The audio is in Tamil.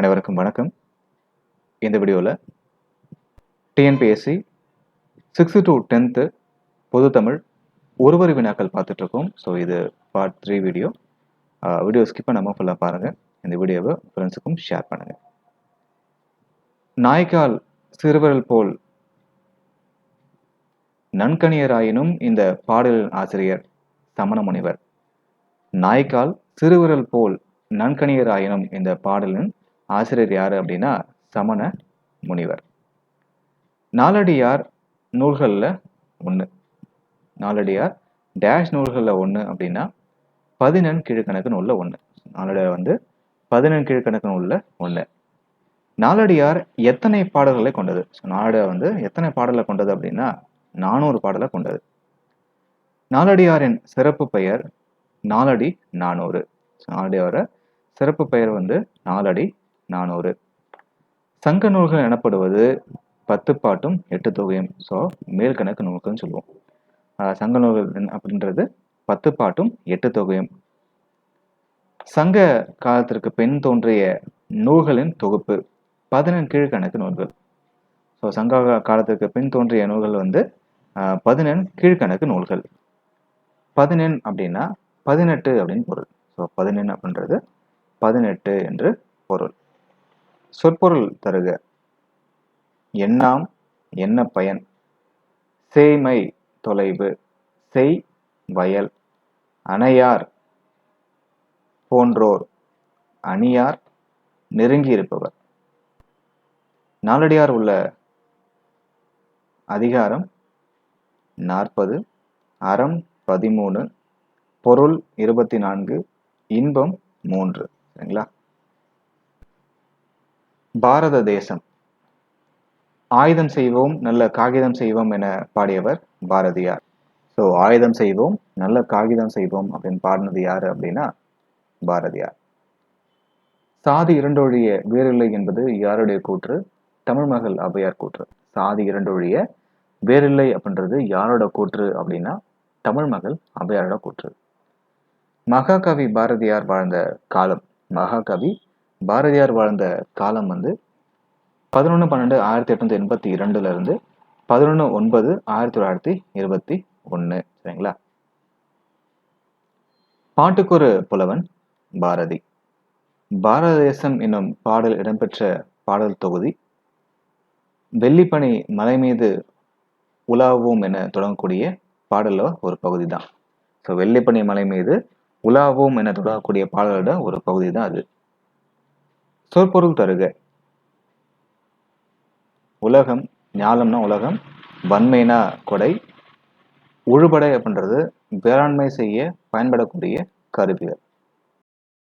அனைவருக்கும் வணக்கம். இந்த வீடியோவில் டிஎன்பிஎஸ்சி சிக்ஸ்த்து டு டென்த்து பொது தமிழ் ஒருவரி வினாக்கள் பார்த்துட்ருக்கோம். ஸோ இது பார்ட் த்ரீ வீடியோ வீடியோ ஸ்கிப்பை நம்ம ஃபுல்லாக பாருங்கள் இந்த வீடியோவை ஃப்ரெண்ட்ஸுக்கும் ஷேர் பண்ணுங்கள் நாய்க்கால் சிறுவரல் போல் நன்கணியராயினும் இந்த பாடலின் ஆசிரியர் சமண முனிவர் நாய்க்கால் சிறுவிரல் போல் நன்கணியராயினும் இந்த பாடலின் ஆசிரியர் யார் அப்படின்னா சமண முனிவர். நாலடியார் நூல்களில் ஒன்று நாலடியார் டேஷ் நூல்களில் ஒன்று அப்படின்னா பதினெண் கீழ்கணக்கு நூலில் ஒன்று நாலடியார் வந்து பதினெண் கீழ்கணக்கு நூலில் ஒன்று நாலடியார் எத்தனை பாடல்களை கொண்டது? ஸோ நாலடியார் வந்து எத்தனை பாடலை கொண்டது அப்படின்னா நானூறு பாடலை கொண்டது. நாலடியாரின் சிறப்பு பெயர் நாலடி நானூறு. நாலடியார சிறப்பு பெயர் வந்து நாலடி நானூறு. சங்க நூல்கள் எனப்படுவது பத்து பாட்டும் எட்டு தொகையும். ஸோ மேல்கணக்கு நூல்கள்னு சொல்லுவோம். சங்க நூல்கள் அப்படின்றது பத்து பாட்டும் எட்டு தொகையும். சங்க காலத்திற்கு பெண் தோன்றிய நூல்களின் தொகுப்பு பதினெண் கீழ்கணக்கு நூல்கள். ஸோ சங்க காலத்திற்கு பின் தோன்றிய நூல்கள் வந்து பதினெண் கீழ்கணக்கு நூல்கள். பதினெண் அப்படின்னா பதினெட்டு அப்படின்னு பொருள். ஸோ பதினெண் அப்படின்றது பதினெட்டு என்று பொருள். சொற்பொருள் தருக. எண்ணாம் என்ன பயன்? சேய்மை தொலைவு செய் வயல் அணையார் போன்றோர் அணியார் நெருங்கியிருப்பவர். நாளடியார் நாலடியார் உள்ள அதிகாரம் நாற்பது அறம் பதிமூணு பொருள் இருபத்தி நான்கு இன்பம் மூன்று. சரிங்களா? பாரத தேசம். ஆயுதம் செய்வோம் நல்ல காகிதம் செய்வோம் என பாடியவர் பாரதியார். ஸோ ஆயுதம் செய்வோம் நல்ல காகிதம் செய்வோம் அப்படின்னு பாடினது யாரு அப்படின்னா பாரதியார். சாதி இரண்டொழிய வேறில்லை என்பது யாருடைய கூற்று? தமிழ் மகள் அவையார் கூற்று. சாதி இரண்டொழிய வேறில்லை அப்படின்றது யாரோட கூற்று அப்படின்னா தமிழ் மகள் அவையாரோட கூற்று. மகாகவி பாரதியார் வாழ்ந்த காலம். மகாகவி பாரதியார் வாழ்ந்த காலம் வந்து பதினொன்று பன்னெண்டு ஆயிரத்தி எட்நூத்தி எண்பத்தி இரண்டுல இருந்து பதினொன்று ஒன்பது ஆயிரத்தி தொள்ளாயிரத்தி இருபத்தி ஒன்று சரிங்களா? பாட்டுக்கொரு புலவன் பாரதி. பாரத தேசம் என்னும் பாடல் இடம்பெற்ற பாடல் தொகுதி. வெள்ளிப்பனி மலை மீது உலாவோம் என தொடங்கக்கூடிய பாடல ஒரு பகுதி தான் ஸோ வெள்ளிப்பனி மலை மீது உலாவோம் என தொடங்கக்கூடிய பாடலோட ஒரு பகுதி தான் அது. சொற்பொருள் தருக. உலகம் ஞாலம்னா உலகம் வன்மைனா கொடை. உழுபடை அப்படின்றது வேளாண்மை செய்ய பயன்படக்கூடிய கருவிகள்.